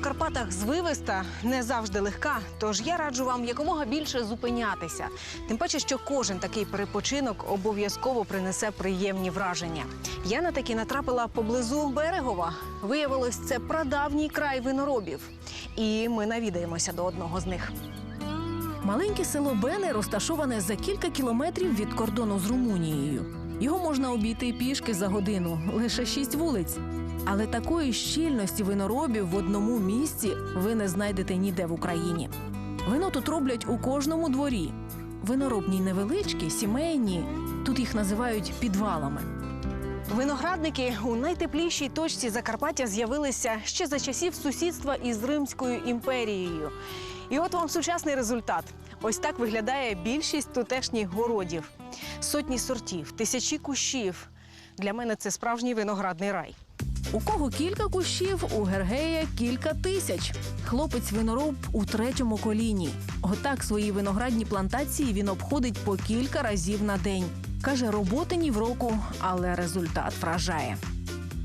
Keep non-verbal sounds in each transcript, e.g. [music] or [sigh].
Карпатах звивиста не завжди легка, тож я раджу вам якомога більше зупинятися. Тим паче, що кожен такий перепочинок обов'язково принесе приємні враження. Я на такі натрапила поблизу Берегова. Виявилось, це прадавній край виноробів. І ми навідаємося до одного з них. Маленьке село Бене розташоване за кілька кілометрів від кордону з Румунією. Його можна обійти пішки за годину, лише шість вулиць. Але такої щільності виноробів в одному місці ви не знайдете ніде в Україні. Вино тут роблять у кожному дворі. Виноробні невеличкі, сімейні. Тут їх називають підвалами. Виноградники у найтеплішій точці Закарпаття з'явилися ще за часів сусідства із Римською імперією. І от вам сучасний результат. Ось так виглядає більшість тутешніх городів. Сотні сортів, тисячі кущів. Для мене це справжній виноградний рай. У кого кілька кущів, у Гергея кілька тисяч. Хлопець винороб у третьому коліні. Отак свої виноградні плантації він обходить по кілька разів на день. Каже, роботи ні в року, але результат вражає.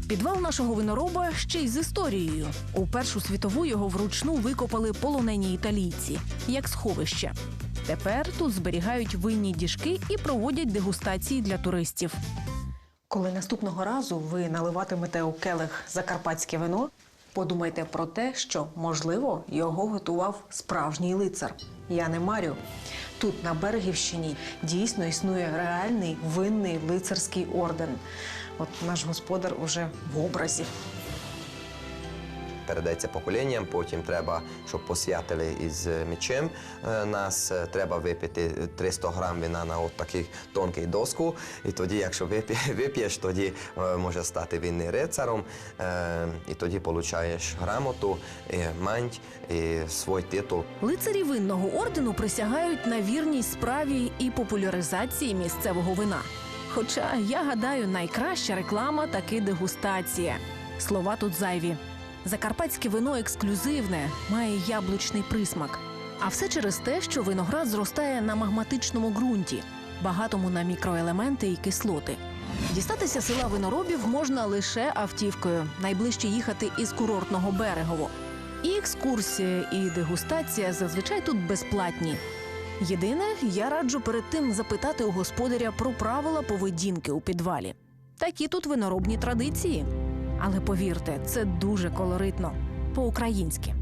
Підвал нашого винороба ще й з історією. У Першу світову його вручну викопали полонені італійці, як сховище. Тепер тут зберігають винні діжки і проводять дегустації для туристів. Коли наступного разу ви наливатимете у келих закарпатське вино, подумайте про те, що можливо його готував справжній лицар. Я не марю. Тут на Берегівщині дійсно існує реальний винний лицарський орден. От наш господар уже в образі. Передається поколінням, потім треба, щоб посвятили із мечем. Е, Нас е, треба випити 300 грам вина на от такий тонкий доску. І тоді, якщо вип'є- [laughs] вип'єш, тоді е, може стати винним рицаром. Е, І тоді получаєш грамоту, манть, і свій титул. Лицарі винного ордену присягають на вірність справі і популяризації місцевого вина. Хоча я гадаю, найкраща реклама таки дегустація. Слова тут зайві. Закарпатське вино ексклюзивне, має яблучний присмак. А все через те, що виноград зростає на магматичному ґрунті, багатому на мікроелементи і кислоти. Дістатися села виноробів можна лише автівкою. Найближче їхати із курортного берегово. І екскурсія, і дегустація зазвичай тут безплатні. Єдине, я раджу перед тим запитати у господаря про правила поведінки у підвалі. Такі тут виноробні традиції. Але повірте, це дуже колоритно по-українськи.